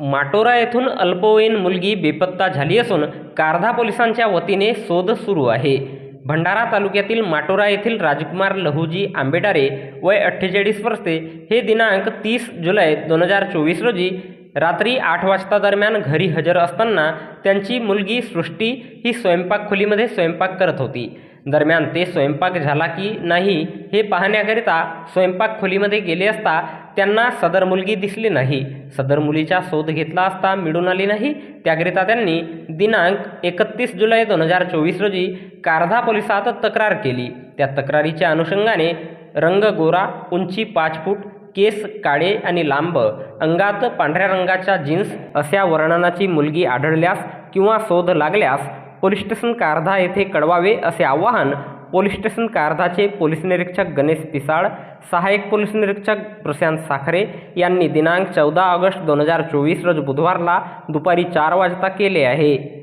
माटोरा येथून अल्पवयीन मुलगी बेपत्ता झाली असून कारधा पोलिसांच्या वतीने शोध सुरू आहे. भंडारा तालुक्यातील माटोरा येथील राजकुमार लहुजी आंबेडारे वय अठ्ठेचाळीस वर्षे हे दिनांक तीस जुलै दोन हजार चोवीस रोजी रात्री आठ वाजता दरम्यान घरी हजर असताना त्यांची मुलगी सृष्टी ही स्वयंपाक खोलीमध्ये स्वयंपाक करत होती. दरम्यान ते स्वयंपाक झाला की नाही हे पाहण्याकरिता स्वयंपाक खोलीमध्ये गेले असता त्यांना सदर मुलगी दिसली नाही. सदर मुलीचा शोध घेतला असता मिळून आली नाही. त्याकरिता त्यांनी दिनांक एकतीस जुलै दोन हजार चोवीस रोजी कारधा पोलिसात तक्रार केली. त्या तक्रारीच्या अनुषंगाने रंग गोरा उंची पाच फूट केस काळे आणि लांब अंगात पांढऱ्या रंगाच्या जीन्स अशा वर्णनाची मुलगी आढळल्यास किंवा शोध लागल्यास पोलीस स्टेशन कारधा येथे कळवावे असे आवाहन पोलीस स्टेशन कारधाचे पोलीस निरीक्षक गणेश पिसाळ सहाय्यक पोलीस निरीक्षक प्रशांत साखरे यांनी दिनांक चौदा ऑगस्ट दोन हजार चोवीस रोज बुधवारला दुपारी चार वाजता केले आहे.